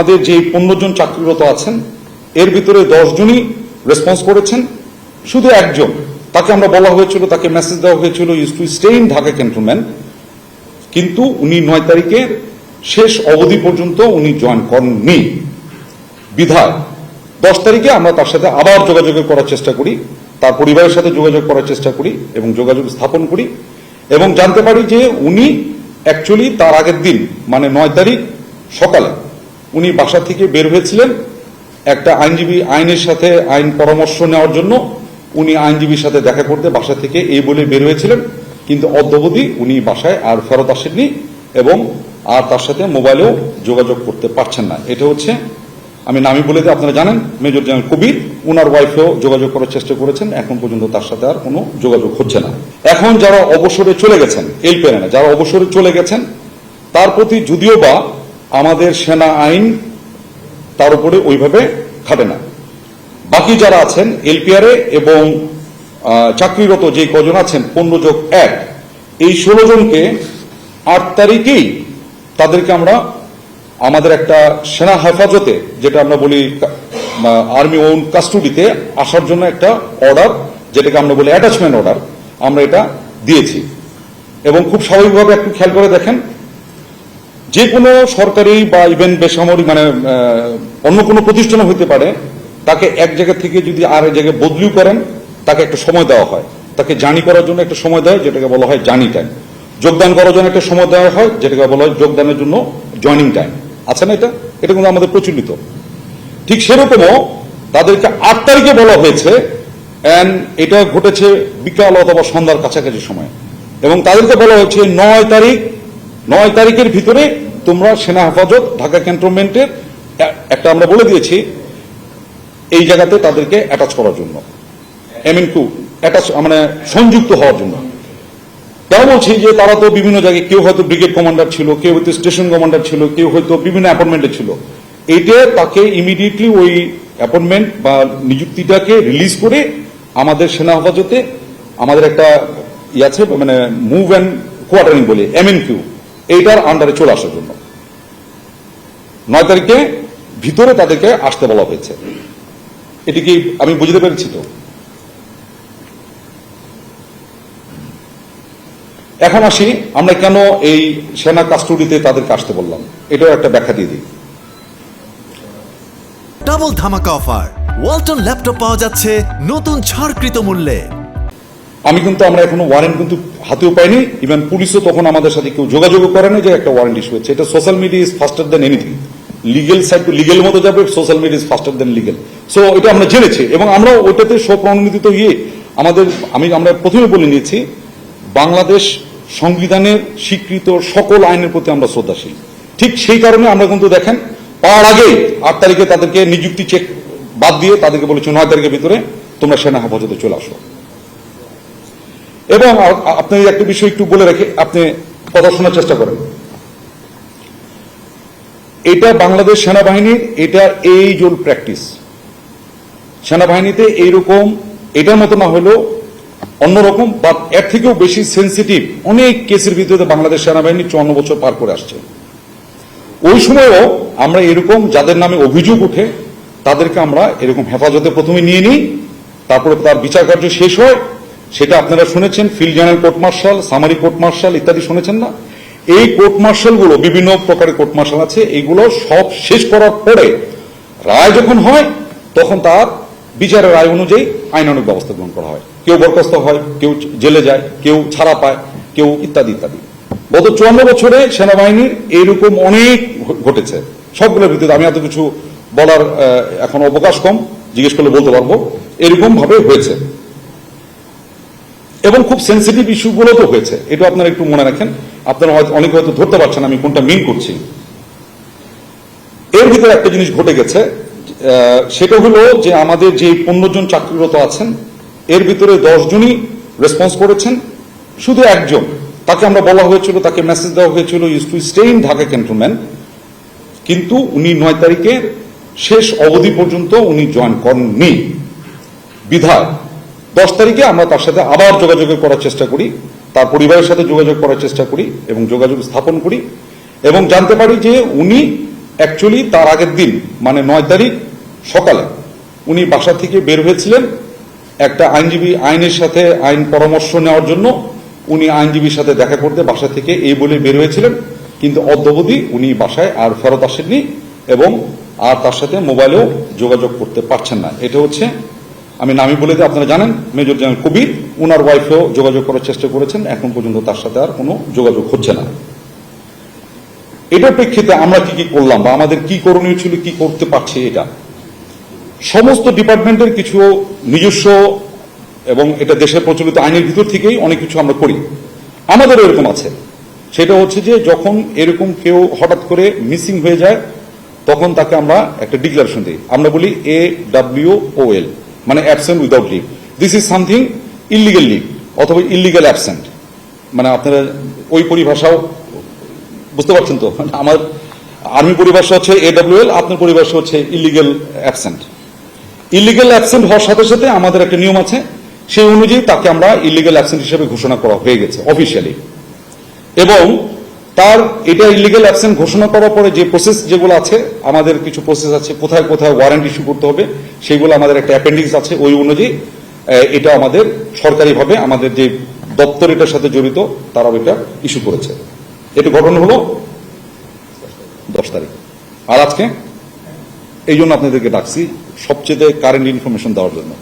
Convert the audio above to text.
আমাদের যে পনেরো জন চাকরিরত আছেন, এর ভিতরে দশ জনই রেসপন্স করেছেন। শুধু একজন, তাকে আমরা বলা হয়েছিল, তাকে মেসেজ দেওয়া হয়েছিল use to stay in Dhaka cantonment কিন্তু উনি নয় তারিখের শেষ অবধি পর্যন্ত উনি জয়েন করেননি। বিধায়, দশ তারিখে আমরা তার সাথে আবার যোগাযোগ করার চেষ্টা করি, তার পরিবারের সাথে যোগাযোগ করার চেষ্টা করি এবং যোগাযোগ স্থাপন করি এবং জানতে পারি যে উনি অ্যাকচুয়ালি তার আগের দিন মানে নয় তারিখ সকালে উনি বাসা থেকে বের হয়েছিলেন। একটা আইনজীবী আইনের সাথে আইন পরামর্শ নেওয়ার জন্য উনি আইনজীবীর সাথে দেখা করতে বাসা থেকে এই বলে বের হয়েছিলেন। কিন্তু অদ্যবধি উনি বাসায় আর ফেরত আসেননি এবং আর তার সাথে মোবাইলেও যোগাযোগ করতে পারছেন না। এটা হচ্ছে, আমি নামি বলে দিই, আপনারা জানেন, মেজর জেনারেল কবির ওনার ওয়াইফেও যোগাযোগ করার চেষ্টা করেছেন, এখন পর্যন্ত তার সাথে আর কোনো যোগাযোগ হচ্ছে না। এখন যারা অবসরে চলে গেছেন, এই প্যানেলে যারা অবসরে চলে গেছেন, তার প্রতি যদিও বা আমাদের সেনা আইন তার উপরে ওইভাবে খাটে না। বাকি যারা আছেন, এলপিআরে এবং চাকরিরত যে কজন আছেন, পনেরো যোগ এক, এই ষোলো জনকে আট তারিখেই তাদেরকে আমরা আমাদের একটা সেনা হেফাজতে, যেটা আমরা বলি আর্মি ওন কাস্টডিতে আসার জন্য একটা অর্ডার, যেটাকে আমরা বলি অ্যাটাচমেন্ট অর্ডার, আমরা এটা দিয়েছি। এবং খুব স্বাভাবিকভাবে একটু খেয়াল করে দেখেন যে কোনো সরকারি বা ইভেন বেসামরিক মানে অন্য কোনো প্রতিষ্ঠান হতে পারে, তাকে এক জায়গা থেকে যদি আর এক জায়গায় বদলিও করেন, তাকে একটা সময় দেওয়া হয়। তাকে জানি করার জন্য একটা সময় দেয়, যেটাকে বলা হয় জানি টাইম যোগদান করার জন্য একটা সময় দেওয়া হয়, যেটাকে বলা হয় যোগদানের জন্য জয়নিং টাইম আছে না এটা? এটা কিন্তু আমাদের প্রচলিত। ঠিক সেরকমও তাদেরকে আট তারিখে বলা হয়েছে অ্যান্ড এটা ঘটেছে বিকাল অথবা সন্ধ্যার কাছাকাছি সময়। এবং তাদেরকে বলা হয়েছে নয় তারিখ, নয় তারিখের ভিতরে তোমরা সেনা হেফাজত, ঢাকা ক্যান্টনমেন্টের একটা আমরা বলে দিয়েছি, এই জায়গাতে তাদেরকে অ্যাটাচ করার জন্য। এমিন টু অ্যাটাচ মানে সংযুক্ত হওয়ার জন্য। তারা বলছি যে তারা তো বিভিন্ন জায়গায় কেউ হয়তো ব্রিগেড কমান্ডার ছিল, কেউ হয়তো স্টেশন কমান্ডার ছিল, কেউ হয়তো বিভিন্ন অ্যাপয়েন্টমেন্টে ছিল। এইটা তাকে ইমিডিয়েটলি ওই অ্যাপয়েন্টমেন্ট বা নিযুক্তিটাকে রিলিজ করে আমাদের সেনা হেফাজতে আমাদের একটা ইয়ে আছে মানে মুভ অ্যান্ড কোয়ার্টারিং বলে এমএন কিউ এইটার আন্ডারে চলে আসার জন্য। নয় তারিখে ভিতরে তাদেরকে আসতে বলা হয়েছে। এটি কি আমি বুঝতে পেরেছি তো? এখন আসি, আমরা কেন এই সেনা কাস্টডিতে তাদেরকে আসতে বললাম? এটাও একটা ব্যাখ্যা দিয়ে দিই। ডাবল ধামাকা অফার ওয়ালটন ল্যাপটপ পাওয়া যাচ্ছে নতুন ছাড়কৃত মূল্যে। আমি কিন্তু আমরা এখনও ওয়ারেন্ট কিন্তু হাতেও পাইনি। ইভেন পুলিশও তখন আমাদের সাথে কেউ যোগাযোগ করেনি যে একটা ওয়ারেন্ট ইস্যু হয়েছে। এটা social media is faster than anything legal side to legal মতো যাবে social media is faster than legal so এটা আমরা জেনেছি এবং আমরা ওটাতে স্বপ্রণোদিত ইয়ে আমাদের, আমি, আমরা প্রথমে বলে নিয়েছি, বাংলাদেশ সংবিধানের স্বীকৃত সকল আইনের প্রতি আমরা শ্রদ্ধাশীল। ঠিক সেই কারণে আমরা কিন্তু দেখেন, পাওয়ার আগে আট তারিখে তাদেরকে নিযুক্তি চেক বাদ দিয়ে তাদেরকে বলেছি নয় তারিখের ভিতরে তোমরা সেনা হেফাজতে চলে আসো। এবং আপনি একটা বিষয় একটু বলে রেখে আপনি কথা শোনার চেষ্টা করেন। এটা বাংলাদেশ সেনাবাহিনীর, এটা এই জোল প্র্যাকটিস সেনাবাহিনীতে এইরকম, এটার মতো না হলেও অন্যরকম বা এর থেকেও বেশি সেন্সিটিভ অনেক কেসের ভিতরে বাংলাদেশ সেনাবাহিনী চুয়ান্ন বছর পার করে আসছে। ওই সময়ও আমরা এরকম যাদের নামে অভিযোগ উঠে তাদেরকে আমরা এরকম হেফাজতে প্রথমে নিয়ে নিই, তারপরে তার বিচার কার্য শেষ হয় সেটা আপনারা শুনেছেন, field general court martial, summary court martial ইত্যাদি শুনেছেন না? এই কোর্ট মার্শালগুলো বিভিন্ন প্রকারের কোর্ট মার্শাল আছে এইগুলো সব শেষ করার পরে রায় যখন হয়, তখন তার বিচারের রায় অনুযায়ী আইনানুক ব্যবস্থা গ্রহণ করা হয়। কেউ বরখাস্ত হয়, কেউ জেলে যায়, কেউ ছাড়া পায়, কেউ ইত্যাদি ইত্যাদি। গত চুয়ান্ন বছরে সেনাবাহিনীর এইরকম অনেক ঘটেছে। সবগুলোর ভিত্তিতে আমি এত কিছু বলার এখন অবকাশ কম, জিজ্ঞেস করলে বলতে পারব। এরকম ভাবে হয়েছে। এবং খুব সেন্সিটিভ ইস্যুগুলো তো হয়েছে। এটা আপনারা একটু মনে রাখেন। আপনারা হয়তো অনেকে হয়তো ধরতে পারছেন আমি কোনটা মিন করছি। এর ভিতরে একটা জিনিস ঘটে গেছে সেটা হলো যে আমাদের যে পনেরো জন চাকরিরত আছেন, এর ভিতরে দশ জনই রেসপন্স করেছেন। শুধু একজন, তাকে আমরা বলা হয়েছিল, তাকে মেসেজ দেওয়া হয়েছিল use to stay in Dhaka cantonment কিন্তু উনি নয় তারিখের শেষ অবধি পর্যন্ত উনি জয়েন করেননি। বিধায় দশ তারিখে আমরা তার সাথে আবার যোগাযোগ করার চেষ্টা করি, তার পরিবারের সাথে যোগাযোগ করার চেষ্টা করি এবং যোগাযোগ স্থাপন করি এবং জানতে পারি যে উনি অ্যাকচুয়ালি তার আগের দিন মানে নয় তারিখ সকালে উনি বাসা থেকে বের হয়েছিলেন। একটা আইনজীবী আইনের সাথে আইন পরামর্শ নেওয়ার জন্য উনি আইনজীবীর সাথে দেখা করতে বাসা থেকে এই বলে বের হয়েছিলেন। কিন্তু অদ্যবধি উনি বাসায় আর ফেরত আসেননি এবং আর তার সাথে মোবাইলেও যোগাযোগ করতে পারছেন না। এটা হচ্ছে আমি নামই বলে দিই, আপনারা জানেন, মেজর জেনারেল কবির, উনার ওয়াইফেও যোগাযোগ করার চেষ্টা করেছেন, এখন পর্যন্ত তার সাথে আর কোনো যোগাযোগ হচ্ছে না। এটার প্রেক্ষিতে আমরা কি কি করলাম বা আমাদের কি করণীয় ছিল, কি করতে পারছি এটা? সমস্ত ডিপার্টমেন্টের কিছু নিজস্ব এবং এটা দেশের প্রচলিত আইনের ভিতর থেকেই অনেক কিছু আমরা করি। আমাদেরও এরকম আছে। সেটা হচ্ছে যে, যখন এরকম কেউ হঠাৎ করে মিসিং হয়ে যায়, তখন তাকে আমরা একটা ডিক্লারেশন দিই। আমরা বলি এ ডাব্লিউ ও এল মানে absent without leave this is something illegal leave অথবা ইলিগেল অ্যাবসেন্ট মানে আপনারা ওই পরিভাষাও বুঝতে পারছেন তো? আমার আর্মি পরিভাষা হচ্ছে এডাব্লিউএল আপনার পরিভাষা হচ্ছে ইলিগেল অ্যাবসেন্ট ইলিগেল অ্যাবসেন্ট হওয়ার সাথে সাথে আমাদের একটা নিয়ম আছে, সেই অনুযায়ী তাকে আমরা ইলিগেল অ্যাবসেন্ট হিসেবে ঘোষণা করা হয়ে গেছে অফিসিয়ালি এবং তার এটা ইলিগেল অ্যাবসেন্ট ঘোষণা করার পরে যে প্রসেস যেগুলো আছে, আমাদের কিছু প্রসেস আছে, কোথায় কোথায় ওয়ারেন্ট ইস্যু করতে হবে, সেগুলো আমাদের একটা অ্যাপেন্ডিক্স আছে, ওই অনুযায়ী এটা আমাদের সরকারিভাবে আমাদের যে দপ্তর এটার সাথে জড়িত, তারাও এটা ইস্যু করেছে। এটা ঘটনা হলো দশ তারিখ। আর আজকে এই জন্য আপনাদেরকে ডাকছি সবচেয়ে কারেন্ট ইনফরমেশন দেওয়ার জন্য।